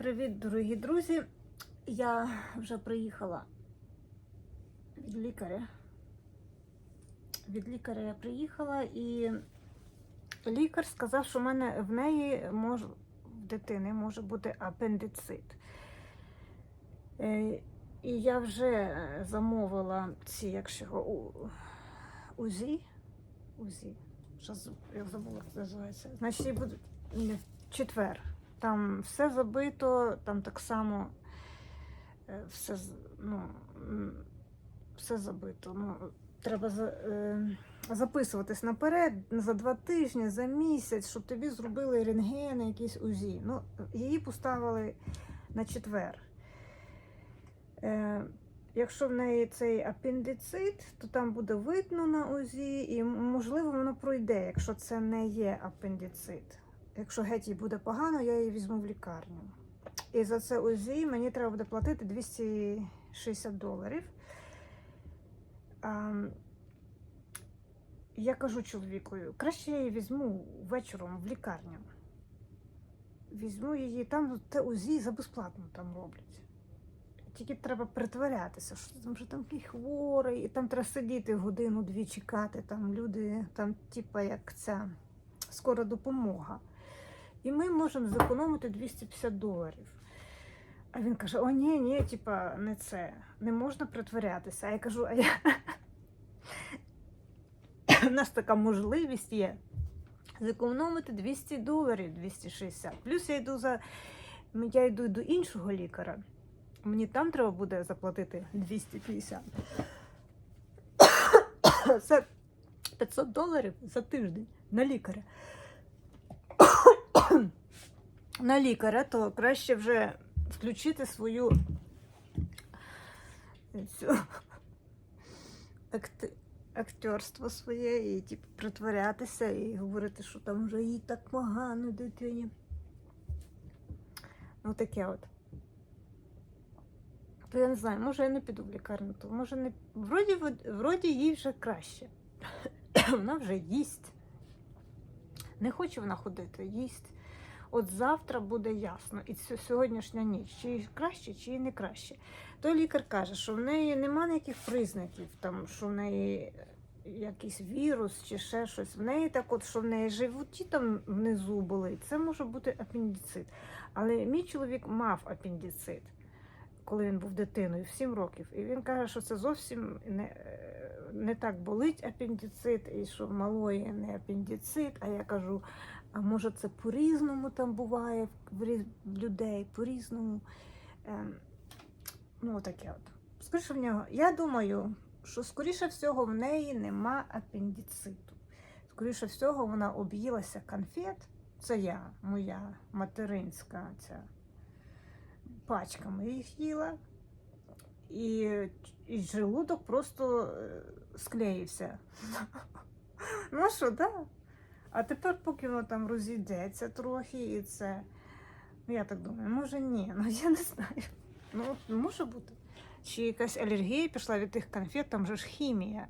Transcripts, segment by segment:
Привіт, дорогі друзі. Я вже приїхала від лікаря. Від лікаря я приїхала і лікар сказав, що в мене в неї може в дитини може бути апендицит. Е, І я вже замовила ці, якщо УЗІ. УЗІ. Я забула, як називається. Значить, і будуть в четвер. Там все забито, там так само е, все, ну, все забито. Ну, треба за, е, записуватись наперед за два тижні, за місяць, щоб тобі зробили рентген, якісь УЗІ. Ну, її поставили на четвер. Е, Якщо в неї цей апендицит, то там буде видно на УЗІ, і можливо воно пройде, якщо це не є апендицит. Якщо геть їй буде погано, я її візьму в лікарню. І за це УЗІ мені треба буде платити 260 доларів. А, я кажу чоловікові, краще я її візьму вечором в лікарню. Візьму її, там те УЗІ за безплатно там роблять. Тільки треба притворятися, що там вже там такий хворий, і там треба сидіти годину-дві чекати. Там люди, там, типа, як ця скора допомога. І ми можемо зекономити 250 доларів. А він каже: О, ні, ні, типа, не це, не можна притворятися. А я кажу, а я. У нас така можливість є. Зекономити 200 доларів 260. Плюс я йду за я йду до іншого лікаря. Мені там треба буде заплатити 250. Це 500 доларів за тиждень на лікаря. На лікаря, то краще вже включити свою цю актерство своє і типу, притворятися і говорити, що там вже їй так погано дитині. Ну таке от. То я не знаю, може я не піду в лікарню, то може не. Вроді, вроді їй вже краще. вона вже їсть. Не хоче вона ходити, їсть. От завтра буде ясно, і сьогоднішня ніч, чи краще, чи не краще. Той лікар каже, що в неї нема ніяких признаків, там, що в неї якийсь вірус чи ще щось. В неї так от, що в неї животі там внизу болить, це може бути апендицит. Але мій чоловік мав апендицит, коли він був дитиною, в 7 років. І він каже, що це зовсім не, е, не так болить апендицит, і що в малої не апендицит. А я кажу, а може це по-різному там буває в людей, по-різному. Ем, ну, таке от. Скоріше в нього. Я думаю, що скоріше всього в неї нема апендициту. Скоріше всього, вона об'їлася конфет. Це я, моя материнська ця пачками їх їла. І, і желудок просто е, склеївся. Ну що, так? А тепер, поки воно там розійдеться трохи, і це. Ну, я так думаю, може ні, ну я не знаю. Ну, може бути. Чи якась алергія пішла від тих конфет, там же ж хімія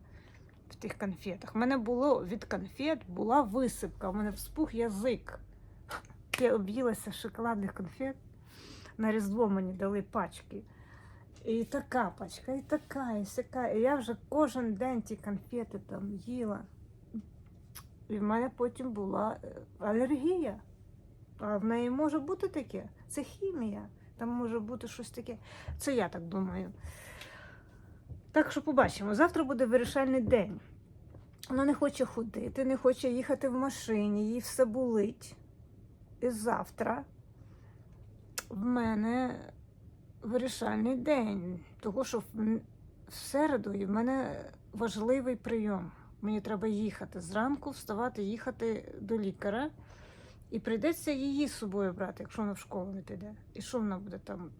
в тих конфетах. У мене було від конфет була висипка, у мене вспух язик. Я об'їлася шоколадних конфет. На Різдво мені дали пачки. І така пачка, і така, і сяка. І я вже кожен день ті конфети там їла. І в мене потім була е, алергія. А в неї може бути таке. Це хімія. Там може бути щось таке. Це я так думаю. Так що побачимо. Завтра буде вирішальний день. Вона не хоче ходити, не хоче їхати в машині, їй все болить. І завтра в мене вирішальний день. Того, що в середу в мене важливий прийом. Мені треба їхати зранку, вставати, їхати до лікаря. І прийдеться її з собою брати, якщо вона в школу не піде. І що вона буде там?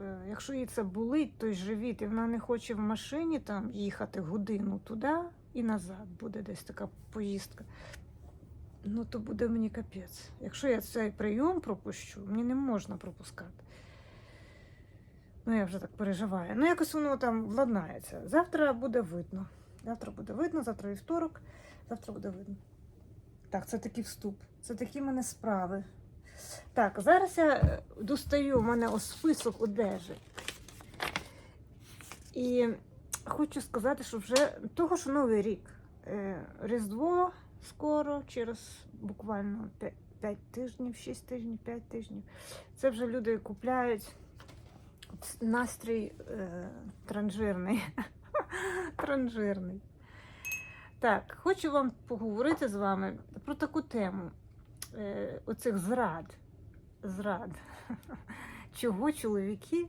Е, Якщо їй це болить, той живіт, і вона не хоче в машині там їхати годину туди і назад, буде десь така поїздка. Ну, то буде мені капець. Якщо я цей прийом пропущу, мені не можна пропускати. Ну, я вже так переживаю. Ну, якось воно там владнається. Завтра буде видно. Завтра буде видно, завтра вівторок, завтра буде видно. Так, це такий вступ. Це такі в мене справи. Так, зараз я е, достаю, у мене ось список одежі. І хочу сказати, що вже того, що Новий рік. Е, Різдво скоро, через буквально 5 тижнів, 6 тижнів, 5 тижнів. Це вже люди купляють настрій е, транжирний. транжирний. Так, хочу вам поговорити з вами про таку тему е, оцих зрад. Зрад. Чого чоловіки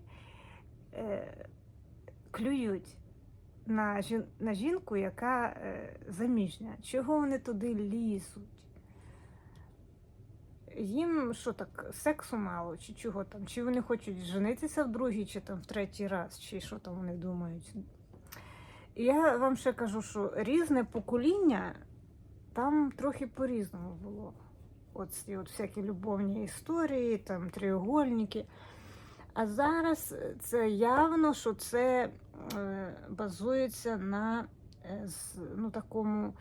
е, клюють на, жін, на жінку, яка е, заміжня? Чого вони туди лізуть? Їм що так, сексу мало, чи чого там? Чи вони хочуть женитися в другий, чи там в третій раз, чи що там вони думають? Я вам ще кажу, що різне покоління там трохи по-різному було. От ці от всякі любовні історії, там треугольники. А зараз це явно, що це е, базується на е, ну, такому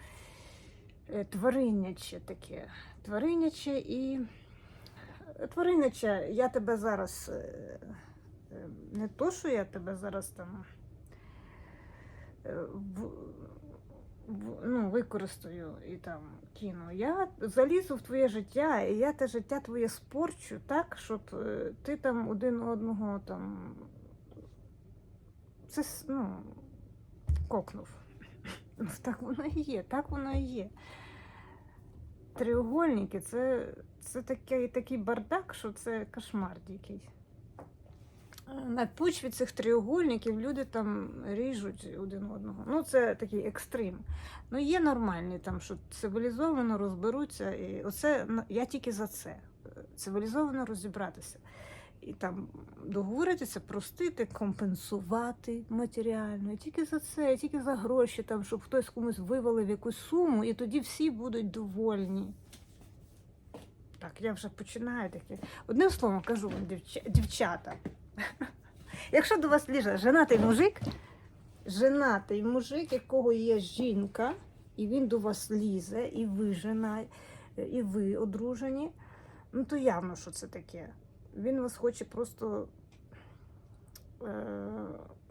твариняче таке. Твариняче і твариняче, я тебе зараз е, е, не то, що я тебе зараз там е, в, в, ну, використаю і там кину. Я залізу в твоє життя, і я те життя твоє спорчу так, щоб е, ти там один одного там це ну, кокнув. Ну, Так воно і є, так воно і є. Треугольники це, це такий, такий бардак, що це кошмар дикий. Е, На почві цих треугольників люди там ріжуть один одного. Ну, це такий екстрим. Ну, є нормальні там, що цивілізовано розберуться. І оце я тільки за це. Е, Цивілізовано розібратися. І там договоритися, простити, компенсувати матеріально. І тільки за це, і тільки за гроші, там, щоб хтось комусь вивалив якусь суму, і тоді всі будуть довольні. Так, я вже починаю таке. Одним словом кажу вам, дівча- дівчата. Якщо до вас ліже женатий мужик, женатий мужик, якого є жінка, і він до вас лізе, і ви жена, і ви одружені, ну то явно, що це таке. Він вас хоче просто е,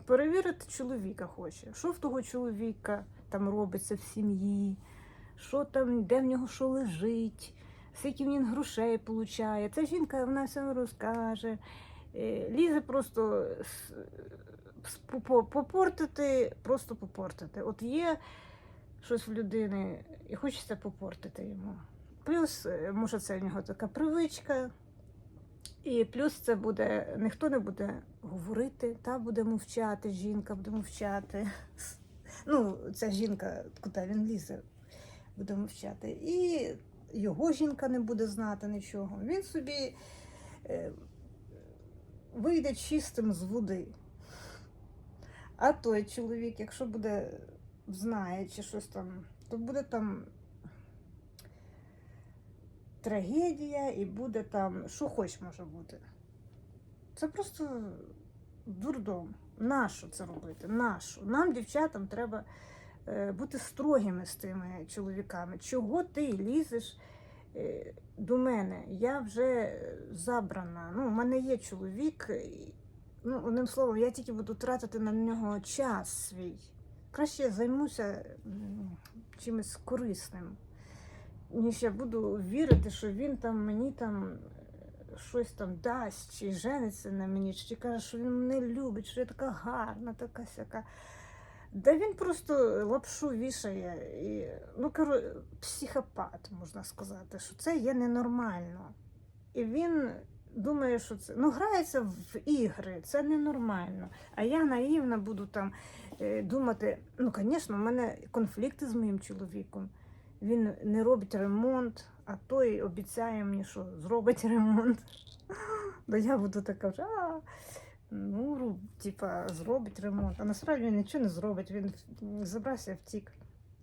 перевірити чоловіка хоче. Що в того чоловіка там робиться в сім'ї, що там, де в нього що лежить, скільки він грошей получає. Ця жінка вона все розкаже. Е, Лізе просто попортити, просто попортити. От є щось в людини і хочеться попортити йому. Плюс, е, може, це в нього така привичка. І плюс це буде, ніхто не буде говорити, та буде мовчати, жінка буде мовчати. Ну, ця жінка, куди він лізе, буде мовчати. І його жінка не буде знати нічого. Він собі е, вийде чистим з води. А той чоловік, якщо буде знає чи щось там, то буде там трагедія і буде там, що хоч може бути. Це просто дурдом. Нащо це робити? Нащо? Нам, дівчатам, треба е, бути строгими з тими чоловіками. Чого ти лізеш е, до мене? Я вже забрана. Ну, у мене є чоловік. Ну, одним словом, я тільки буду тратити на нього час свій. Краще я займуся чимось корисним ніж я буду вірити, що він там мені там е, щось там дасть, чи жениться на мені, чи каже, що він мене любить, що я така гарна, така сяка. Да він просто лапшу вішає. І, ну, кажу, психопат, можна сказати, що це є ненормально. І він думає, що це ну, грається в ігри, це ненормально. А я наївна буду там е, думати, ну, звісно, в мене конфлікти з моїм чоловіком. Він не робить ремонт, а той обіцяє мені, що зробить ремонт. То я буду така вже, а, ну, типа, зробить ремонт. А насправді він нічого не зробить, він забрався втік.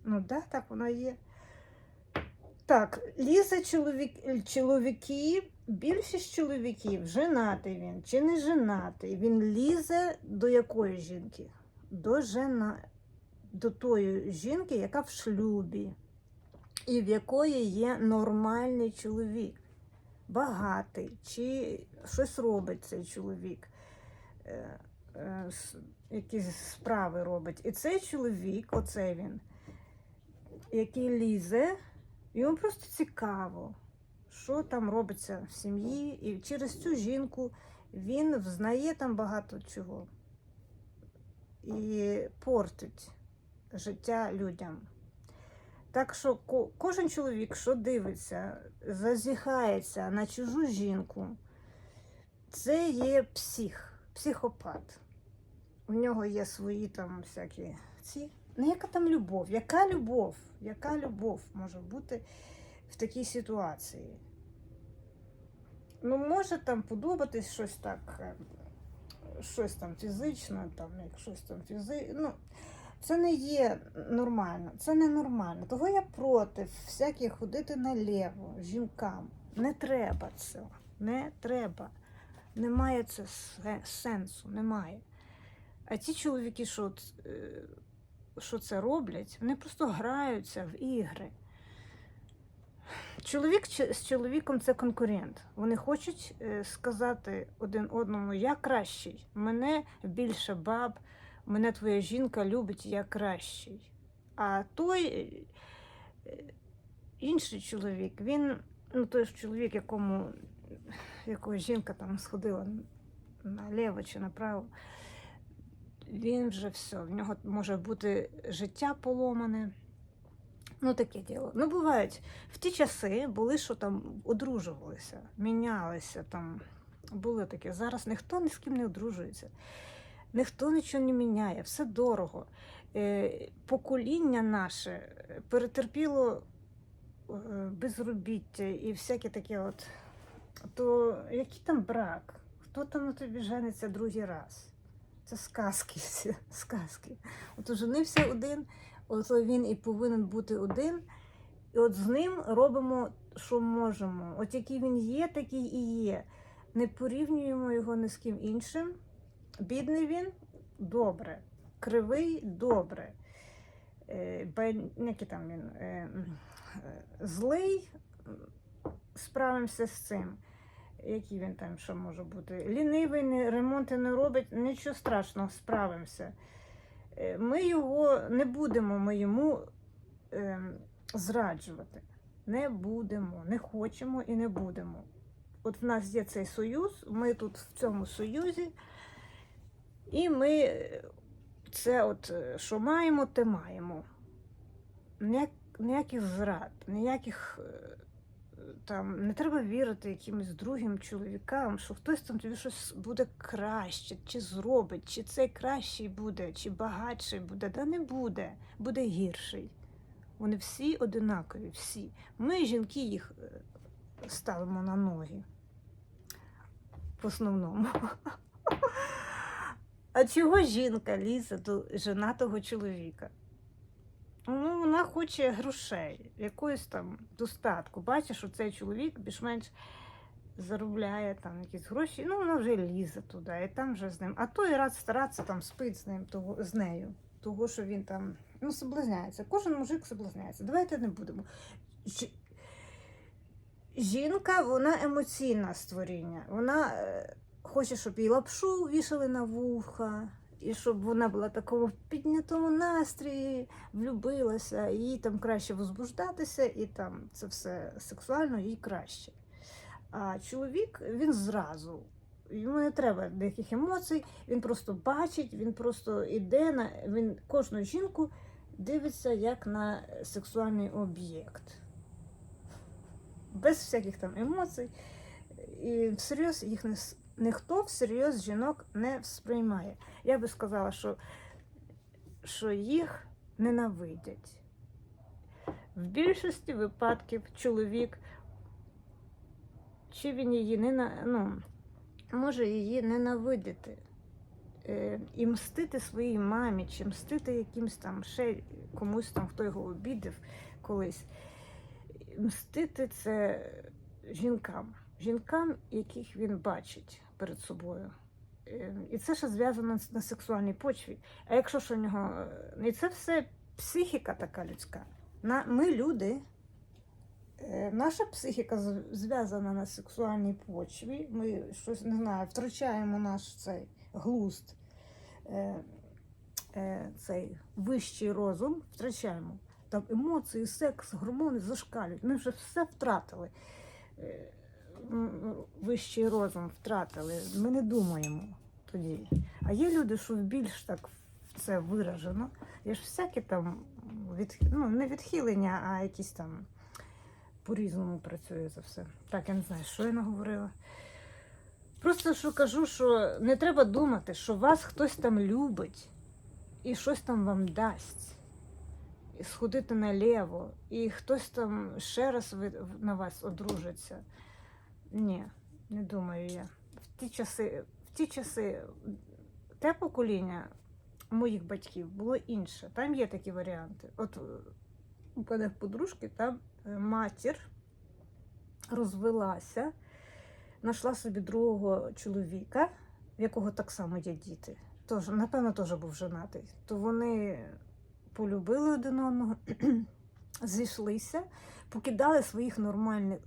Ну, да, так воно є. Так, лізе чоловік, чоловіки, більшість чоловіків, женатий він чи не женатий, він лізе до якої жінки? До жена, до тої жінки, яка в шлюбі і в якої є нормальний чоловік. багатий, чи щось робить цей чоловік, е, е, якісь справи робить. І цей чоловік, оцей він, який лізе, йому просто цікаво, що там робиться в сім'ї, і через цю жінку він взнає там багато чого і портить життя людям. Так що кожен чоловік, що дивиться, зазіхається на чужу жінку, це є псих, психопат. У нього є свої там всякі ці. Ну, яка там любов? Яка любов? Яка любов може бути в такій ситуації? Ну, може там подобатись щось так, е, щось там фізично, там, як щось там фізи... Ну, це не є нормально, це не нормально. Того я проти всяких ходити наліво жінкам. Не треба цього. Не треба. Немає це сенсу, немає. А ті чоловіки, що, е, що це роблять, вони просто граються в ігри. Чоловік з чоловіком це конкурент. Вони хочуть е, сказати один одному: я кращий, мене більше баб, мене твоя жінка любить, я кращий. А той е, інший чоловік, він, ну той ж чоловік, якому якого жінка там сходила наліво чи направо, він вже все, в нього може бути життя поломане. Ну, таке діло. Ну, бувають, в ті часи були, що там одружувалися, мінялися там. Були таке. Зараз ніхто ні з ким не одружується, ніхто нічого не міняє, все дорого. Е, покоління наше перетерпіло е, безробіття і всяке таке от. То який там брак? Хто там на тобі жениться другий раз? Це сказки, сказки. От оженився один, от він і повинен бути один. І от з ним робимо, що можемо. От який він є, такий і є. Не порівнюємо його ні з ким іншим. Бідний він добре, кривий добре. Е, який там він е, е, злий, справимося з цим. Який він там що може бути? Лінивий, ремонти не робить, нічого страшного, справимося. Ми його не будемо ми йому е, зраджувати. Не будемо, не хочемо і не будемо. От в нас є цей союз, ми тут в цьому союзі, і ми е, це, от, е, що маємо, те маємо. Ніяк, ніяких зрад, ніяких е, там не треба вірити якимось другим чоловікам, що хтось там тобі щось буде краще, чи зробить, чи цей кращий буде, чи багатший буде. Да не буде, буде гірший. Вони всі одинакові, всі. Ми, жінки, їх ставимо на ноги. В основному. А чого жінка лізе до женатого чоловіка? Ну, вона хоче грошей, якоїсь там достатку. Бачиш, що цей чоловік більш-менш заробляє там якісь гроші, ну вона вже лізе туди, і там вже з ним. А той раз старатися там спить з ним, того, з нею, того, що він там ну, соблазняється. Кожен мужик соблазняється. Давайте не будемо. Жі- Жінка, вона емоційне створіння. Вона е, хоче, щоб їй лапшу вішали на вуха, і щоб вона була в такому піднятому настрої, влюбилася, і їй там краще возбуждатися, і там це все сексуально, їй краще. А чоловік він зразу. Йому не треба деяких емоцій, він просто бачить, він просто іде на він кожну жінку дивиться як на сексуальний об'єкт. Без всяких там емоцій. І всерйоз їх не, ніхто всерйоз жінок не сприймає. Я би сказала, що, що їх ненавидять. В більшості випадків чоловік, чи він її не ну, може її ненавидіти. Е, і мстити своїй мамі, чи мстити якимсь там ще комусь там, хто його обідав колись. Мстити це жінкам, жінкам, яких він бачить перед собою. Е, І це ще зв'язано на сексуальній почві. А якщо ж у нього. е, І це все психіка така людська. Ми люди Е, Наша психіка зв'язана на сексуальній почві. Ми щось не знаю, втрачаємо наш цей глузд, цей вищий розум, втрачаємо. Там емоції, секс, гормони зашкалюють. Ми вже все втратили. Вищий розум втратили. Ми не думаємо тоді. А є люди, що більш так це виражено. Є ж всякі там від, ну, не відхилення, а якісь там по-різному працює це все. Так, я не знаю, що я наговорила. Просто що кажу, що не треба думати, що вас хтось там любить і щось там вам дасть. Сходити наліво, і хтось там ще раз на вас одружиться. Ні, не думаю я. В ті часи, в ті часи те покоління моїх батьків було інше. Там є такі варіанти. От е, у мене в подружки там е, матір розвелася, знайшла собі другого чоловіка, в якого так само є діти. Тож, напевно, теж був женатий. То вони полюбили один одного, зійшлися, покидали своїх нормальних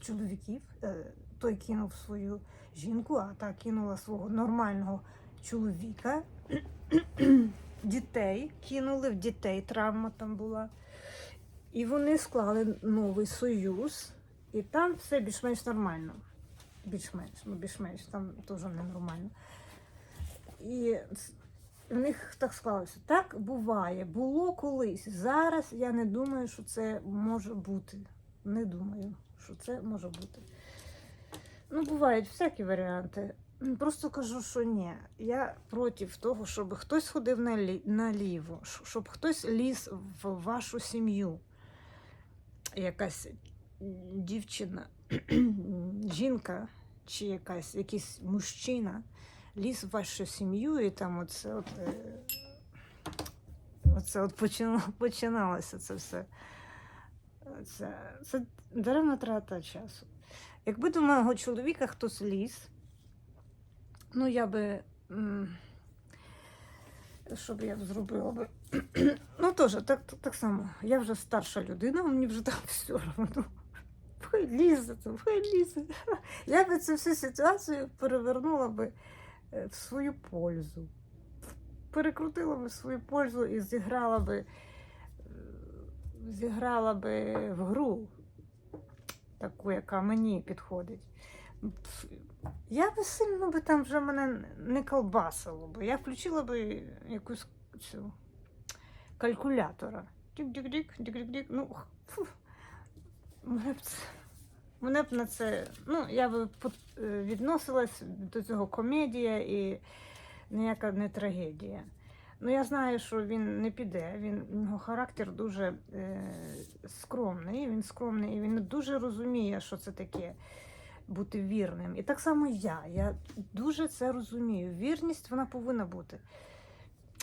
чоловіків. Е, Той кинув свою жінку, а та кинула свого нормального чоловіка. Дітей кинули, в дітей травма там була. І вони склали новий союз, і там все більш-менш нормально. Більш-менш, ну більш-менш, там теж ненормально. І в них так склалося. Так буває, було колись. Зараз я не думаю, що це може бути. Не думаю, що це може бути. Ну, бувають всякі варіанти. Просто кажу, що ні. Я проти того, щоб хтось ходив наліво, щоб хтось ліз в вашу сім'ю. Якась дівчина, жінка чи якась, якийсь мужчина ліз в вашу сім'ю, і там оце от, е, оце от починалося це все. Це, це даремна трата часу. Якби до мого чоловіка хтось ліз, ну я би. Що б я зробила би? Ну, теж, так, так, само. Я вже старша людина, мені вже там все одно. Хай лізе, хай лізе. Я би цю всю ситуацію перевернула би е, в свою пользу. Перекрутила би свою пользу і зіграла би, зіграла би в гру, таку, яка мені підходить. Я би сильно би там вже мене не колбасило би. Я включила би якусь цю калькулятора. Дік-дік-дік. Ну, фу. Мене б це. Мене б на це. Ну, я би е, відносилась до цього комедія і ніяка не трагедія. Ну, я знаю, що він не піде. Він, у нього характер дуже е, скромний. Він скромний і він дуже розуміє, що це таке бути вірним. І так само я. Я дуже це розумію. Вірність вона повинна бути.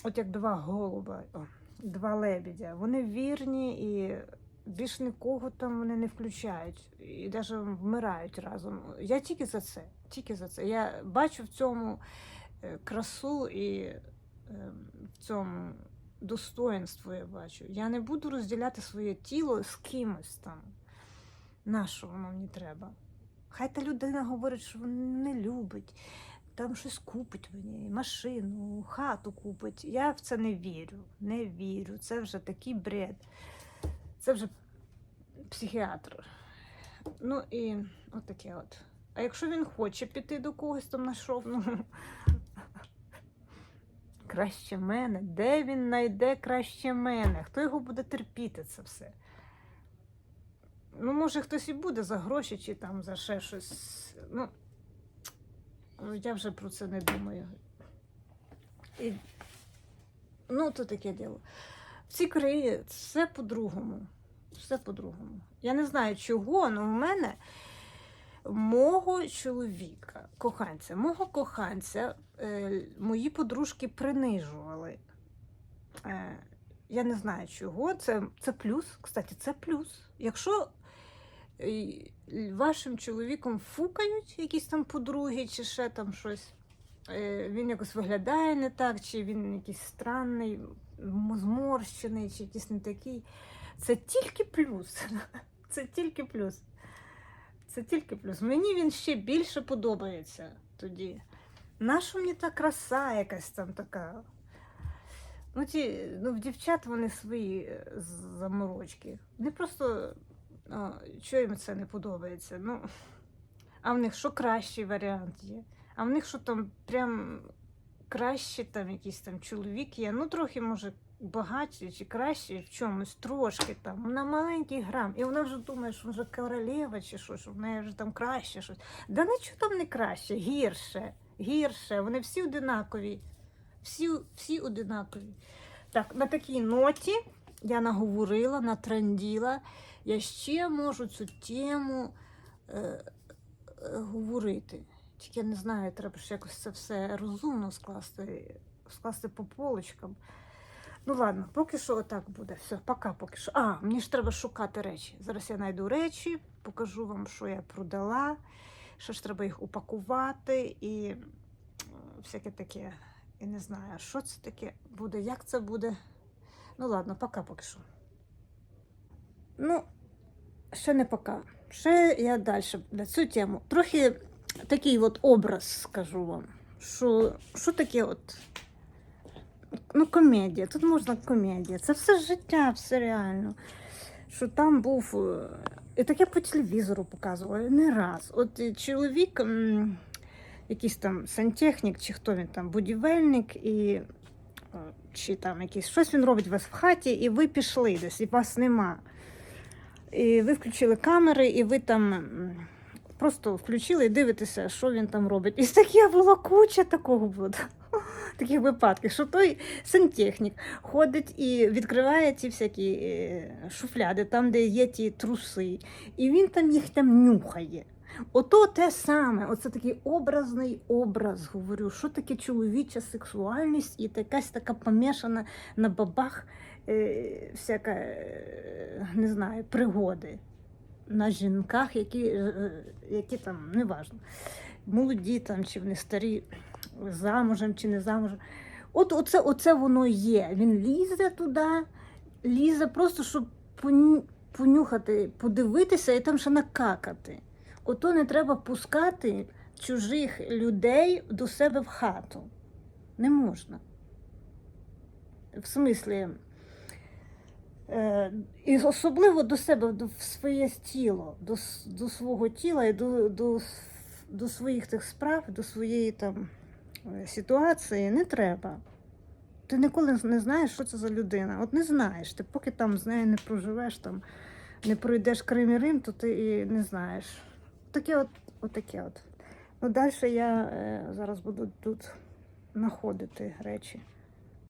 От як два голуба, о, два лебедя. Вони вірні і більш нікого там вони не включають і навіть вмирають разом. Я тільки за це. Тільки за це. Я бачу в цьому е, красу і в цьому достоинство я бачу. Я не буду розділяти своє тіло з кимось там. Нащо воно мені треба? Хай та людина говорить, що вона не любить, там щось купить мені, машину, хату купить. Я в це не вірю. Не вірю. Це вже такий бред. Це вже психіатр. Ну і от таке от. А якщо він хоче піти до когось, там знайшов, ну краще мене. Де він знайде краще мене? Хто його буде терпіти це все? Ну, може, хтось і буде за гроші чи там за ще щось. Ну, я вже про це не думаю. І, ну, то таке діло. В цій країні все по-другому. Все по-другому. Я не знаю чого, але в мене мого чоловіка, коханця, мого коханця, е, мої подружки принижували. Е, я не знаю чого. Це, це плюс. Кстати, це плюс. Якщо е, вашим чоловіком фукають якісь там подруги чи ще там щось, е, він якось виглядає не так, чи він якийсь странний, зморщений, чи якийсь не такий. Це тільки плюс. Це тільки плюс. Це тільки плюс. Мені він ще більше подобається тоді. Наша мені та краса якась там така. Ну, ті, ну, в дівчат вони свої е, заморочки. Не просто а, що їм це не подобається. Ну, а в них що кращий варіант є? А в них що там прям краще там якийсь там чоловік є. Ну, трохи, може, багатший чи кращий в чомусь, трошки там. Вона маленький грам. І вона вже думає, що вже королева чи що, що в неї вже там краще щось. Да нічого там не краще, гірше, гірше. Вони всі одинакові. Всі, всі одинакові. Так, на такій ноті я наговорила, натранділа. Я ще можу цю тему е, е, говорити. Тільки я не знаю, треба ж якось це все розумно скласти, скласти по полочкам. Ну ладно, поки що отак буде. Все, пока поки що. А, мені ж треба шукати речі. Зараз я знайду речі, покажу вам, що я продала. Що ж треба їх упакувати і е, всяке таке. І не знаю, що це таке буде, як це буде. Ну ладно, пока поки що. Ну, ще не пока. Ще я далі на цю тему. Трохи такий от образ скажу вам. Що, що таке от. Ну, комедія. Тут можна комедія. Це все життя, все реально. Що там був. е, І таке по телевізору показували не раз. От е, чоловік, якийсь там сантехнік, чи хто він там, будівельник, і е, чи там якийсь щось він робить у вас в хаті, і ви пішли десь, і вас нема. І ви включили камери, і ви там просто включили і дивитеся, що він там робить. І таке було куча такого було. Таких випадків, що той сантехнік ходить і відкриває ці всякі е, шуфляди, там, де є ті труси, і він там їх там нюхає. Ото те саме, оце такий образний образ, говорю, що таке чоловіча сексуальність і якась така помішана на бабах е, всяка, е, не знаю, пригоди на жінках, які, е, е, які там, неважно, молоді там, чи вони старі, замужем чи не замужем. От оце, оце воно є. Він лізе туди, лізе просто, щоб понюхати, подивитися і там ще накакати. Ото не треба пускати чужих людей до себе в хату. Не можна. В смислі, е, і особливо до себе, до, в своє тіло, до, до свого тіла і до, до, до своїх тих справ, до своєї там ситуації не треба. Ти ніколи не знаєш, що це за людина. От не знаєш. Ти поки там з нею не проживеш, там, не пройдеш Крим і Рим, то ти і не знаєш. Таке от, отаке от. Ну, далі я е, зараз буду тут знаходити речі.